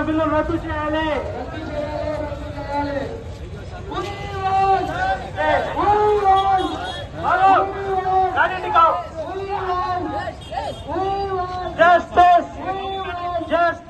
బిల్లును రూపొందించిన బిల్లును రద్దు చేయాలి హలో రాజండి కావు జస్టిస్ జస్టిస్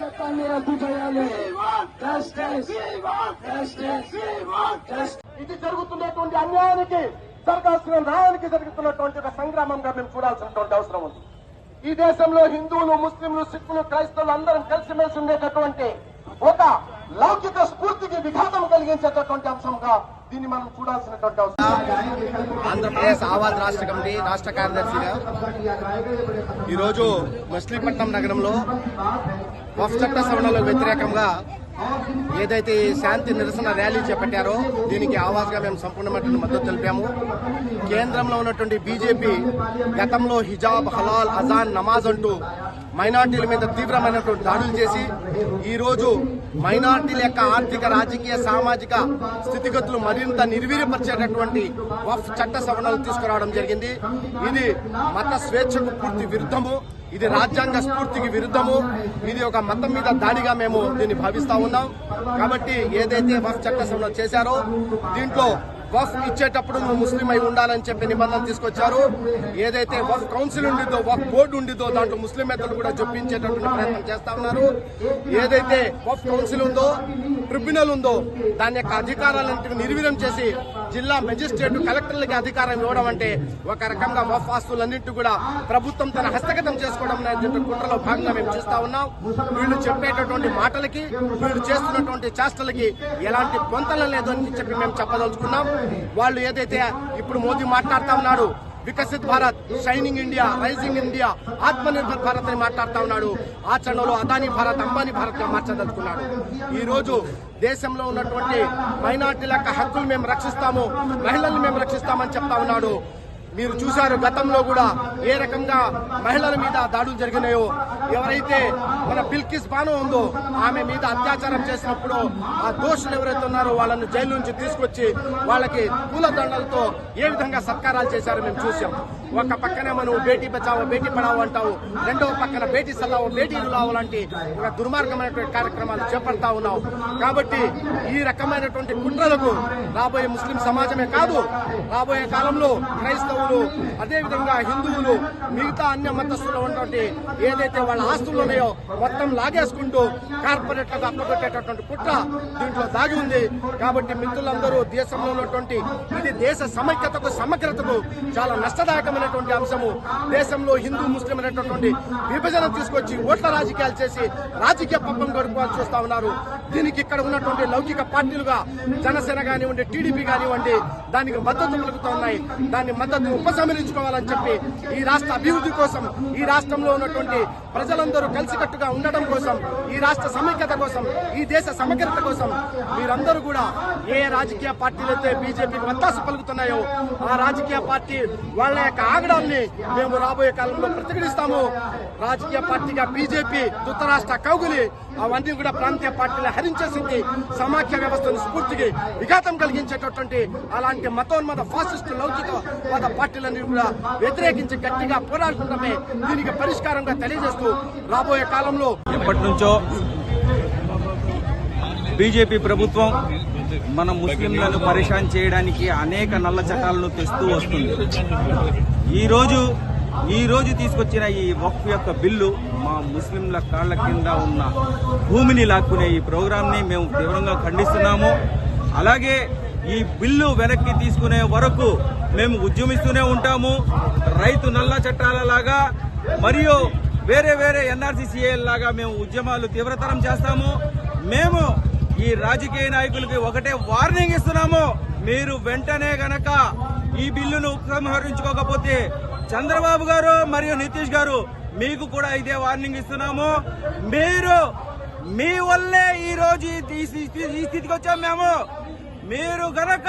నల్ల రద్దు చేయాలి ఇది జరుగుతున్నటువంటి అన్యాయానికి జరగాల్సిన న్యాయానికి జరుగుతున్నటువంటి ఒక సంగ్రామంగా మేము చూడాల్సినటువంటి అవసరం ఉంది. ఈ దేశంలో హిందువులు ముస్లింలు సిక్కులు క్రైస్తవులు అందరం కలిసిమెలిసి ఉండేటటువంటి ఒక లౌకిక స్ఫూర్తికి విఘాతం కలిగించేటటువంటి అంశంగా దీన్ని మనం చూడాల్సినటువంటి అవసరం ఆంధ్రప్రదేశ్ ఆవాజ్ రాష్ట్ర కమిటీ రాష్ట్ర కార్యదర్శిగా ఈరోజు మచిలీపట్నం నగరంలో వఫ్ చట్ట సవరణలకు వ్యతిరేకంగా ఏదైతే శాంతి నిరసన ర్యాలీ చేపట్టారో దీనికి ఆవాజ్గా మేము సంపూర్ణమైనటువంటి మద్దతు తెలిపాము. కేంద్రంలో ఉన్నటువంటి బీజేపీ గతంలో హిజాబ్ హలాల్ అజాన్ నమాజ్ అంటూ మైనార్టీల మీద తీవ్రమైనటువంటి దాడులు చేసి ఈరోజు మైనార్టీల యొక్క ఆర్థిక రాజకీయ సామాజిక స్థితిగతులు మరింత నిర్వీర్యపరిచేటటువంటి వఫ్ చట్ట సవరణలు తీసుకురావడం జరిగింది. ఇది మత స్వేచ్ఛకు పూర్తి విరుద్ధము. ఇది రాజ్యాంగ స్ఫూర్తికి విరుద్ధము. ఇది ఒక మతం మీద దాడిగా మేము దీన్ని భావిస్తా ఉన్నాం. కాబట్టి ఏదైతే వఫ్ చట్ట చేశారో దీంట్లో వఫ్ ఇచ్చేటప్పుడు నువ్వు ముస్లిం అయి ఉండాలని చెప్పి నిబంధన తీసుకొచ్చారు. ఏదైతే వఫ్ కౌన్సిల్ ఉండిదో వఫ్ బోర్డు ఉండిదో దాంట్లో ముస్లిమేతలు కూడా చొప్పించేటటువంటి ప్రయత్నం చేస్తా ఉన్నారు. ఏదైతే వఫ్ కౌన్సిల్ ఉందో ట్రిబ్యునల్ ఉందో దాని యొక్క అధికారాలను నిర్వీర్యం చేసి జిల్లా మెజిస్ట్రేట్ కలెక్టర్లకి అధికారం ఇవ్వడం అంటే ఒక రకంగా వఫ్ ఆస్తులన్నింటి కూడా ప్రభుత్వం తన హస్తగతం చేసుకోవడం అనేటువంటి కుట్రలో భాగంగా మేము చూస్తా ఉన్నాం. వీళ్ళు చెప్పేటటువంటి మాటలకి వీళ్ళు చేస్తున్నటువంటి చేష్టలకి ఎలాంటి పొంతన లేదు అని చెప్పి మేము చెప్పదలుచుకున్నాం. వాళ్ళు ఏదైతే ఇప్పుడు మోదీ మాట్లాడుతా ఉన్నాడు Viksit Bharat shining India rising India Atma Nirbhar Bharat అని మాట్లాడుతూ ఉన్నాడు. ఆచరణలో అదానీ భారత్ అంబానీ భారత్గా మార్చదలుచుకున్నాడు. ఈ రోజు దేశంలో ఉన్నటువంటి మైనార్టీల యొక్క హక్కులు మేము రక్షిస్తాము మహిళల్ని మేము రక్షిస్తామని చెప్తా ఉన్నాడు. మీరు చూశారు గతంలో కూడా ఏ రకంగా మహిళల మీద దాడులు జరిగినాయో ఎవరైతే మన బిల్కిస్ బాను ఉందో ఆమె మీద అత్యాచారం చేసినప్పుడు ఆ దోషులు ఎవరైతే ఉన్నారో వాళ్ళని జైలు నుంచి తీసుకొచ్చి వాళ్ళకి పూలదండలతో ఏ విధంగా సత్కారాలు చేశారో మేము చూసాం ఒక పక్కనే మనం బేటీ బచావో బేటీ పడావో అంటావు. రెండవ పక్కన బేటీ సల్లావో బేటీ రులావో లాంటి ఒక దుర్మార్గమైనటువంటి కార్యక్రమాలు చేపడతా ఉన్నాం కాబట్టి ఈ రకమైనటువంటి కుట్రలకు రాబోయే ముస్లిం సమాజమే కాదు రాబోయే కాలంలో క్రైస్తవులు అదేవిధంగా హిందువులు మిగతా అన్య మతస్థులు ఉన్నటువంటి ఏదైతే వాళ్ళ ఆస్తులు ఉన్నాయో మొత్తం లాగేసుకుంటూ కార్పొరేట్లకు అప్పగొట్టేటటువంటి కుట్ర దీంట్లో దాగి ఉంది. కాబట్టి మిత్రులందరూ దేశంలో ఉన్నటువంటి ఇది దేశ సమైక్యతకు సమగ్రతకు చాలా నష్టదాయకమైనటువంటి అంశము. దేశంలో హిందూ ముస్లిం అనేటటువంటి విభజన తీసుకొచ్చి ఓట్ల రాజకీయాలు చేసి రాజకీయ పబ్బం గడుపుకోవాలని చూస్తా ఉన్నారు. దీనికి ఇక్కడ ఉన్నటువంటి లౌకిక పార్టీలుగా జనసేన కానివ్వండి టీడీపీ కానివ్వండి దానికి మద్దతు పలుకుతూ ఉన్నాయి దాన్ని మద్దతు ఉపసంహరించుకోవాలని చెప్పి ఈ రాష్ట్ర అభివృద్ధి కోసం ఈ రాష్ట్రంలో ఉన్నటువంటి ప్రజలందరూ కలిసికట్టుగా ఉండడం కోసం ఈ రాష్ట్ర సమైక్యత కోసం ఈ దేశ సమగ్రత కోసం మీరందరూ కూడా ఏ రాజకీయ పార్టీలైతే బీజేపీకి వత్తాసు పలుకుతున్నాయో ఆ రాజకీయ పార్టీ వాళ్ళ యొక్క ఆగడాన్ని మేము రాబోయే కాలంలో ప్రతిఘటిస్తాము. రాజకీయ పార్టీగా బీజేపీ ధృతరాష్ట్ర కౌగులి అవన్నీ కూడా ప్రాంతీయ పార్టీలు హరించేసింది. సమాఖ్య వ్యవస్థను స్ఫూర్తికి విఘాతం కలిగించేటటువంటి అలాంటి మతోన్మత ఫాసిస్టు లౌకికవాద పార్టీలన్నీ కూడా వ్యతిరేకించి గట్టిగా పోరాడుతుండమే దీనికి పరిష్కారంగా తెలియజేస్తూ రాబోయే కాలంలో ఎప్పటి నుంచో బీజేపీ ప్రభుత్వం మన ముస్లింలను పరిశాన్ చేయడానికి అనేక నల్ల చట్టాలను తెస్తూ వస్తుంది. ఈరోజు ఈ రోజు తీసుకొచ్చిన ఈ వక్ఫ్ యొక్క బిల్లు మా ముస్లింల కాళ్ళ కింద ఉన్న భూమిని లాక్కునే ఈ ప్రోగ్రాంని మేము తీవ్రంగా ఖండిస్తున్నాము. అలాగే ఈ బిల్లు వెనక్కి తీసుకునే వరకు మేము ఉద్యమిస్తూనే ఉంటాము. రైతు నల్ల చట్టాల లాగా మరియు వేరే వేరే ఎన్ఆర్సీసీఏ లాగా మేము ఉద్యమాలు తీవ్రతరం చేస్తాము. మేము ఈ రాజకీయ నాయకులకి ఒకటే వార్నింగ్ ఇస్తున్నాము. మీరు వెంటనే గనక ఈ బిల్లును ఉపసంహరించుకోకపోతే చంద్రబాబు గారు మరియు నితీష్ గారు మీకు కూడా ఇదే వార్నింగ్ ఇస్తున్నాము. మీరు మీ వల్లే ఈ రోజు ఈ- స్థితికి వచ్చాము మేము. మీరు గనక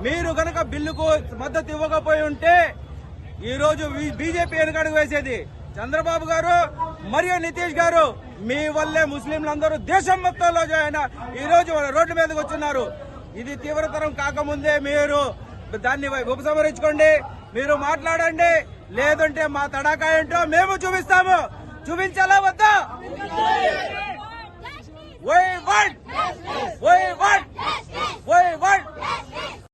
మీరు గనక బిల్లుకు మద్దతు ఇవ్వకపోయి ఉంటే ఈ రోజు బీజేపీ వెనుకడుగు వేసేది చంద్రబాబు గారు మరియు నితీష్ గారు. మీ వల్లే ముస్లింలందరూ దేశం మొత్తంలో జాయిన్ ఈ రోజు రోడ్ల మీదకి వచ్చున్నారు ఇది తీవ్రతరం కాకముందే మీరు దాన్ని ఉపసంహరించుకోండి. మీరు మాట్లాడండి. లేదంటే మా తడాకా ఏంటో మేము చూపిస్తాము. చూపించాలా వద్దా? Y Y Y one Y one